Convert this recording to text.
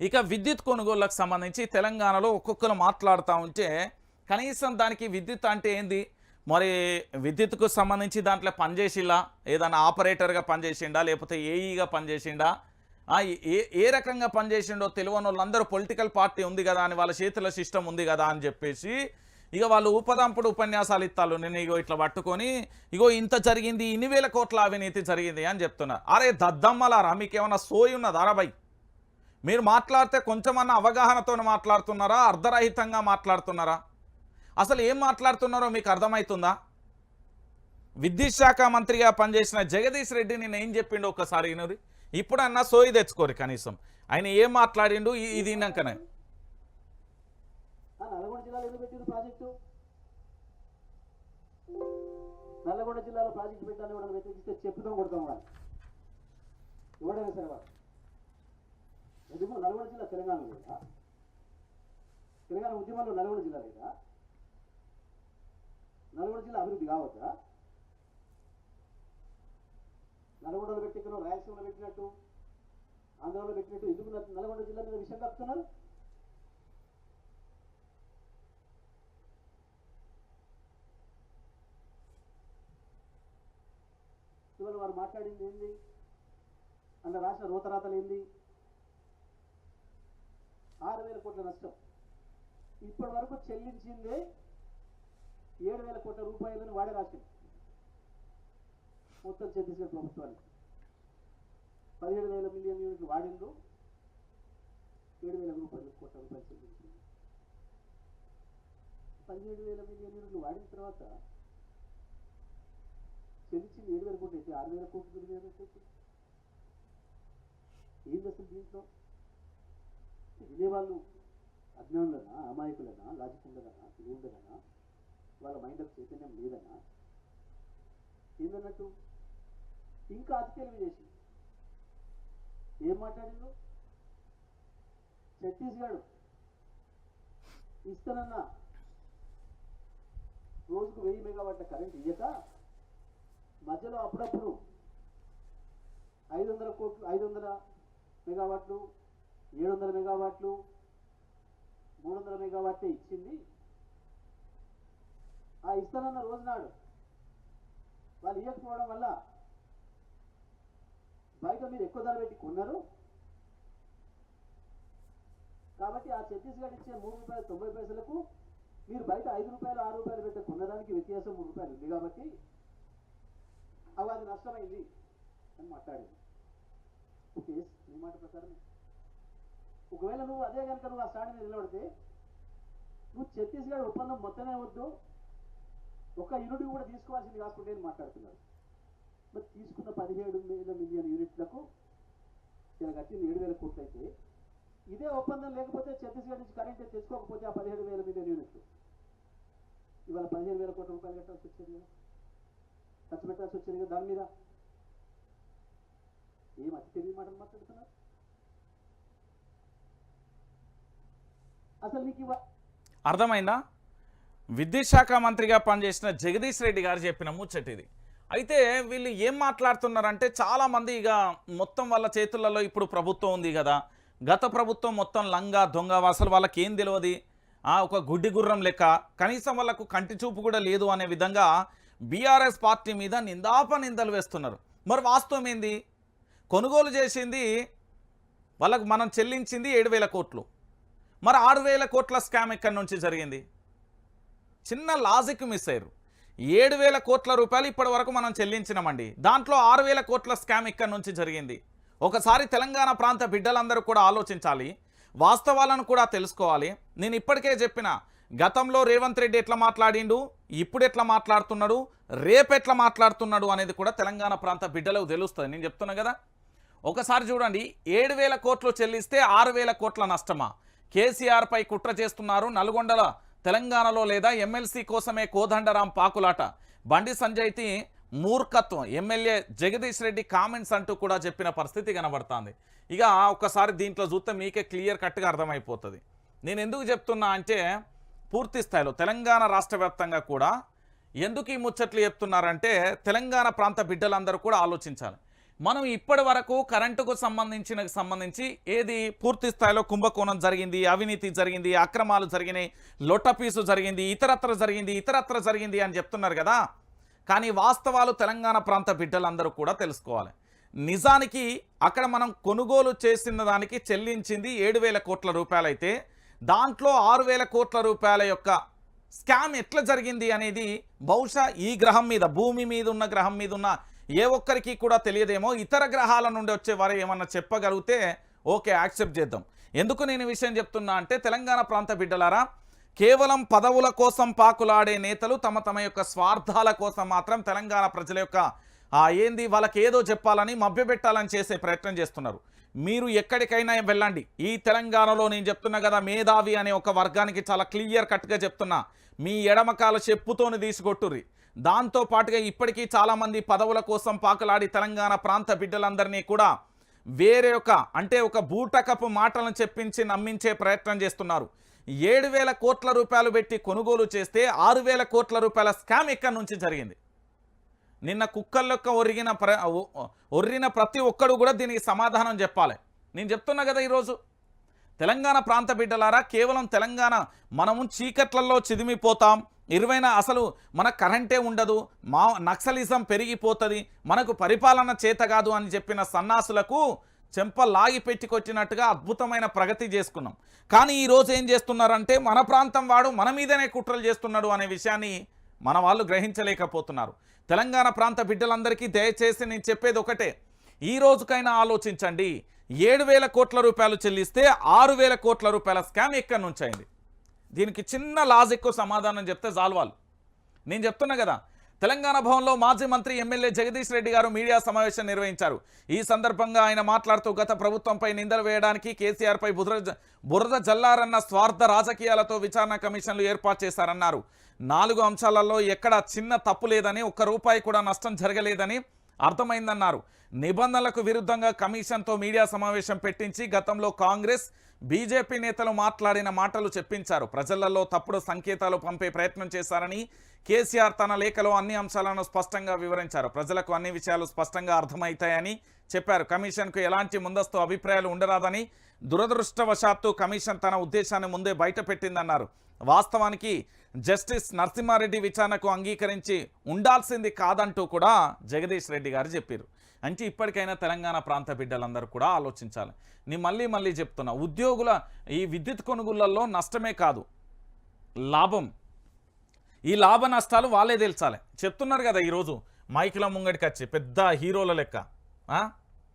ఇక విద్యుత్ కొనుగోళ్ళకు సంబంధించి తెలంగాణలో ఒక్కొక్కరు మాట్లాడుతూ ఉంటే కనీసం దానికి విద్యుత్ అంటే ఏంది? మరి విద్యుత్కు సంబంధించి దాంట్లో పనిచేసిండా ఏదైనా ఆపరేటర్గా పనిచేసిండా? లేకపోతే ఏఈగా పనిచేసిండా? ఏ ఏ రకంగా పనిచేసిండో తెలియని వాళ్ళందరూ పొలిటికల్ పార్టీ ఉంది కదా అని వాళ్ళ చేతుల సిస్టమ్ ఉంది కదా అని చెప్పేసి ఇక వాళ్ళు ఉపదంపుడు ఉపన్యాసాలు ఇస్తారు నేను ఇగో ఇట్లా పట్టుకొని ఇగో ఇంత జరిగింది ఇన్ని వేల కోట్ల అవినీతి జరిగింది అని చెప్తున్నారు. అరే దద్దమ్మలారా మీకేమన్నా సోయి ఉన్నదారా రాబాయ్ మీరు మాట్లాడితే కొంచెమన్నా అవగాహనతో మాట్లాడుతున్నారా? అర్ధరహితంగా మాట్లాడుతున్నారా? అసలు ఏం మాట్లాడుతున్నారో మీకు అర్థమవుతుందా విద్యుత్ మంత్రిగా పనిచేసిన జగదీష్ రెడ్డి నేను ఏం చెప్పిండు ఒకసారి వినరి ఇప్పుడన్నా సోయి తెచ్చుకోరు కనీసం. ఆయన ఏం మాట్లాడిండు? ఇది విన్నాకనే. నల్లగొండ జిల్లాలో ప్రాజెక్టు? పెట్టాలని కూడా వ్యతిరేకిస్తే చెప్పుదాం కొడతాం ఇవ్వడమే ఎవడైనా సరే వాళ్ళు నల్గొండ జిల్లా తెలంగాణ లేదా? తెలంగాణ ఉద్యమంలో నల్గొండ జిల్లా లేదా? నల్గొండ జిల్లా అభివృద్ధి కావద్దా నల్గొండలో పెట్టి రాయలసీమలో పెట్టినట్టు ఆంధ్రలో పెట్టినట్టు ఎందుకు నల్గొండ జిల్లా మీద విషయం కప్పుతున్నారు ఇవాళ వారు మాట్లాడింది ఏంది? అందులో రాసిన రూతరాతలు ఏంది? ఆరు వేల కోట్ల నష్టం. ఇప్పటి వరకు చెల్లించిందే ఏడు వేల కోట్ల రూపాయలను వాడే రాసింది మొత్తం ఛత్తీస్గఢ్ ప్రభుత్వానికి. పదిహేడు వేల మిలియన్ యూనిట్లు వాడిండు ఏడు వేల రూపాయలు కోట్ల రూపాయలు చెల్లించింది. పదిహేడు వేల మిలియన్ యూనిట్లు వాడిన తర్వాత చెల్లించింది ఏడు వేల కోట్లు అయితే ఆరు వేల కోట్లు విలువ ఏం ఏంది అసలు దీంట్లో? వినేవాళ్ళు అజ్ఞానులనా అమాయకులనా లాజిక్ ఉండదనా తెలివి ఉండదనా వాళ్ళ మైండ్ చైతన్యం లేదనా? ఏందన్నట్టు? ఇంకా అతి తెలివి చేసి ఏం మాట్లాడిండు ఛత్తీస్గఢ్ ఇస్తానన్నా. రోజుకు వెయ్యి మెగావాట్ల కరెంట్ ఇయ్యక మధ్యలో అప్పుడప్పుడు ఐదు వందల కోట్లు ఐదు వందల మెగావాట్లు ఏడు వందల మెగావాట్లు మూడు వందల మెగావాట్లే ఇచ్చింది. ఆ ఇస్తానన్న రోజునాడు. వాళ్ళు ఇవ్వకపోవడం వల్ల బయట మీరు ఎక్కువ ధర పెట్టి కొన్నారు. కాబట్టి ఆ ఛత్తీస్గఢ్ ఇచ్చే మూడు రూపాయల తొంభై పైసలకు మీరు బయట ఐదు రూపాయలు ఆరు రూపాయలు పెట్టి కొనడానికి వ్యత్యాసం మూడు రూపాయలు ఉంది కాబట్టి అవి అది నష్టమైంది అని మాట్లాడింది. ఓకే నీ మాట ప్రకారమే. ఒకవేళ నువ్వు అదే కనుక నువ్వు ఆ స్టాండ్ మీద నిలబడితే నువ్వు ఛత్తీస్గఢ్ ఒప్పందం మొత్తమే వద్దు. ఒక యూనిట్ కూడా తీసుకోవాల్సింది కాకుండా నేను మాట్లాడుతున్నాడు మరి తీసుకున్న పదిహేడు వేల మిలియన్ యూనిట్లకు ఇలా కట్టింది ఏడు వేల కోట్లు అయితే ఇదే ఒప్పందం లేకపోతే ఛత్తీస్గఢ్ నుంచి కరెంట్ తెచ్చుకోకపోతే ఆ పదిహేడు వేల మిలియన్ యూనిట్లు ఇవాళ పదిహేను వేల కోట్ల రూపాయలు కట్టాల్సి వచ్చేది కదా. ఖర్చు పెట్టాల్సి వచ్చేది కదా దాని మీద. ఏం అతి తెలియని మాటలు మాట్లాడుతున్నారు? అసలు మీకు అర్థమైందా? విద్యుత్ మంత్రిగా పనిచేసిన జగదీష్ రెడ్డి గారు చెప్పిన ముచ్చటిది అయితే వీళ్ళు ఏం మాట్లాడుతున్నారంటే చాలామంది ఇక మొత్తం వాళ్ళ చేతులలో ఇప్పుడు ప్రభుత్వం ఉంది కదా. గత ప్రభుత్వం మొత్తం లంగా దొంగ అసలు వాళ్ళకి ఏం తెలియదు ఆ, ఒక గుడ్డి గుర్రం లెక్క. కనీసం వాళ్ళకు కంటి చూపు కూడా లేదు అనే విధంగా బీఆర్ఎస్ పార్టీ మీద నిందాప నిందలు వేస్తున్నారు. మరి వాస్తవం ఏంది? కొనుగోలు చేసింది వాళ్ళకు మనం చెల్లించింది ఏడు వేల కోట్లు. మరి ఆరు వేల కోట్ల స్కామ్ ఎక్కడి నుంచి జరిగింది. చిన్న లాజిక్ మిస్ అయ్యారు. ఏడు వేల కోట్ల రూపాయలు ఇప్పటి వరకు మనం చెల్లించినామండి. దాంట్లో ఆరు వేల కోట్ల స్కామ్ ఇక్కడి నుంచి జరిగింది. ఒకసారి తెలంగాణ ప్రాంత బిడ్డలందరూ కూడా ఆలోచించాలి. వాస్తవాలను కూడా తెలుసుకోవాలి. నేను ఇప్పటికే చెప్పిన గతంలో రేవంత్ రెడ్డి ఎట్లా మాట్లాడిండు ఇప్పుడు ఎట్లా మాట్లాడుతున్నాడు రేపు ఎట్లా మాట్లాడుతున్నాడు అనేది కూడా తెలంగాణ ప్రాంత బిడ్డలకు తెలుస్తుంది. నేను చెప్తున్నా కదా. ఒకసారి చూడండి ఏడు వేల కోట్లు చెల్లిస్తే ఆరు వేల కోట్ల నష్టమా? కేసీఆర్ పై కుట్ర చేస్తున్నారు నల్గొండల తెలంగాణలో లేదా ఎమ్మెల్సీ కోసమే కోదండరాం పాకులాట. బండి సంజయ్తి మూర్ఖత్వం. ఎమ్మెల్యే జగదీష్ రెడ్డి కామెంట్స్ అంటూ కూడా చెప్పిన పరిస్థితి కనబడుతుంది. ఇక ఒకసారి దీంట్లో చూస్తే మీకే క్లియర్ కట్గా అర్థమైపోతుంది. నేను ఎందుకు చెప్తున్నా అంటే పూర్తి స్థాయిలో తెలంగాణ రాష్ట్ర వ్యాప్తంగా కూడా ఎందుకు ఈ ముచ్చట్లు చెప్తున్నారంటే తెలంగాణ ప్రాంత బిడ్డలందరూ కూడా ఆలోచించాలి. మనం ఇప్పటి వరకు కరెంటుకు సంబంధించిన సంబంధించి ఏది పూర్తి స్థాయిలో కుంభకోణం జరిగింది అవినీతి జరిగింది అక్రమాలు జరిగినాయి లొట్టపీసు జరిగింది ఇతరత్ర జరిగింది ఇతరత్ర జరిగింది అని చెప్తున్నారు కదా. కానీ వాస్తవాలు తెలంగాణ ప్రాంత బిడ్డలందరూ కూడా తెలుసుకోవాలి. నిజానికి అక్కడ మనం కొనుగోలు చేసిన దానికి చెల్లించింది ఏడు వేల కోట్ల రూపాయలైతే దాంట్లో ఆరు వేల కోట్ల రూపాయల యొక్క స్కామ్ ఎట్లా జరిగింది అనేది బహుశా ఈ గ్రహం మీద భూమి మీద ఉన్న గ్రహం మీద ఉన్న ఏ ఒక్కరికి కూడా తెలియదేమో. ఇతర గ్రహాల నుండి వచ్చే వారు ఏమన్నా చెప్పగలిగితే ఓకే యాక్సెప్ట్ చేద్దాం. ఎందుకు నేను విషయం చెప్తున్నా అంటే తెలంగాణ ప్రాంత బిడ్డలారా కేవలం పదవుల కోసం పాకులాడే నేతలు తమ తమ యొక్క స్వార్థాల కోసం మాత్రం తెలంగాణ ప్రజల యొక్క ఏంది వాళ్ళకి ఏదో చెప్పాలని మభ్యపెట్టాలని చేసే ప్రయత్నం చేస్తున్నారు. మీరు ఎక్కడికైనా వెళ్ళండి. ఈ తెలంగాణలో నేను చెప్తున్నా కదా మేధావి అనే ఒక వర్గానికి చాలా క్లియర్ కట్గా చెప్తున్నా. మీ ఎడమకాల చెప్పుతోని తీసుకొట్టుర్రి దాంతో పాటుగా ఇప్పటికీ చాలామంది పదవుల కోసం పాకులాడి తెలంగాణ ప్రాంత బిడ్డలందరినీ కూడా వేరే ఒక అంటే ఒక బూటకపు మాటలను చెప్పించి నమ్మించే ప్రయత్నం చేస్తున్నారు. ఏడు వేల కోట్ల రూపాయలు పెట్టి కొనుగోలు చేస్తే ఆరు వేల కోట్ల రూపాయల స్కామ్ ఇక్కడి నుంచి జరిగింది. నిన్న కుక్కర్లొక్క ఒరిగిన ప్ర ఒ- ఒర్రిన ప్రతి ఒక్కడు కూడా దీనికి సమాధానం చెప్పాలి. నేను చెప్తున్నా కదా ఈరోజు. తెలంగాణ ప్రాంత బిడ్డలారా కేవలం తెలంగాణ మనము చీకట్లలో చిదిమిపోతాం. ఇరువైన అసలు మన కరెంటే ఉండదు మా నక్సలిజం పెరిగిపోతుంది మనకు పరిపాలన చేత కాదు అని చెప్పిన సన్నాసులకు చెంప లాగి పెట్టుకొచ్చినట్టుగా అద్భుతమైన ప్రగతి చేసుకున్నాం. కానీ ఈరోజు ఏం చేస్తున్నారంటే మన ప్రాంతం వాడు మన మీదనే కుట్రలు చేస్తున్నాడు అనే విషయాన్ని మన వాళ్ళు గ్రహించలేకపోతున్నారు. తెలంగాణ ప్రాంత బిడ్డలందరికీ దయచేసి నేను చెప్పేది ఒకటే. ఈ రోజుకైనా ఆలోచించండి ఏడు వేల కోట్ల రూపాయలు చెల్లిస్తే ఆరు వేల కోట్ల రూపాయల స్కామ్ ఎక్కడి నుంచి అయింది దీనికి చిన్న లాజిక్ సమాధానం చెప్తే చాలు నేను చెప్తున్నా కదా తెలంగాణ భవన్లో మాజీ మంత్రి ఎమ్మెల్యే జగదీష్ రెడ్డి గారు మీడియా సమావేశం నిర్వహించారు. ఈ సందర్భంగా ఆయన మాట్లాడుతూ గత ప్రభుత్వంపై నిందలు వేయడానికి కేసీఆర్పై బురద బురద జల్లారన్న స్వార్థ రాజకీయాలతో విచారణ కమిషన్లు ఏర్పాటు చేశారన్నారు. నాలుగు అంశాలలో ఎక్కడ చిన్న తప్పు లేదని ఒక్క రూపాయి కూడా నష్టం జరగలేదని అర్థమైందన్నారు. నిబంధనలకు విరుద్ధంగా కమిషన్తో మీడియా సమావేశం పెట్టించి గతంలో కాంగ్రెస్ బీజేపీ నేతలు మాట్లాడిన మాటలు చెప్పించారు. ప్రజలలో తప్పుడు సంకేతాలు పంపే ప్రయత్నం చేశారని కేసీఆర్ తన లేఖలో అన్ని అంశాలను స్పష్టంగా వివరించారు. ప్రజలకు అన్ని విషయాలు స్పష్టంగా అర్థమవుతాయని చెప్పారు. కమిషన్కు ఎలాంటి ముందస్తు అభిప్రాయాలు ఉండరాదని దురదృష్టవశాత్తు కమిషన్ తన ఉద్దేశాన్ని ముందే బయటపెట్టిందన్నారు. వాస్తవానికి జస్టిస్ నరసింహారెడ్డి విచారణకు అంగీకరించి ఉండాల్సింది కాదంటూ కూడా జగదీష్ రెడ్డి గారు చెప్పారు. అంటే ఇప్పటికైనా తెలంగాణ ప్రాంత బిడ్డలందరూ కూడా ఆలోచించాలి. నేను మళ్ళీ మళ్ళీ చెప్తున్నా ఉద్యోగుల ఈ విద్యుత్ కొనుగోళ్ళలో నష్టమే కాదు లాభం. ఈ లాభ నష్టాలు వాళ్ళే తెలుసాలి. చెప్తున్నారు కదా ఈరోజు మైకిల ముంగడికి వచ్చి పెద్ద హీరోల లెక్క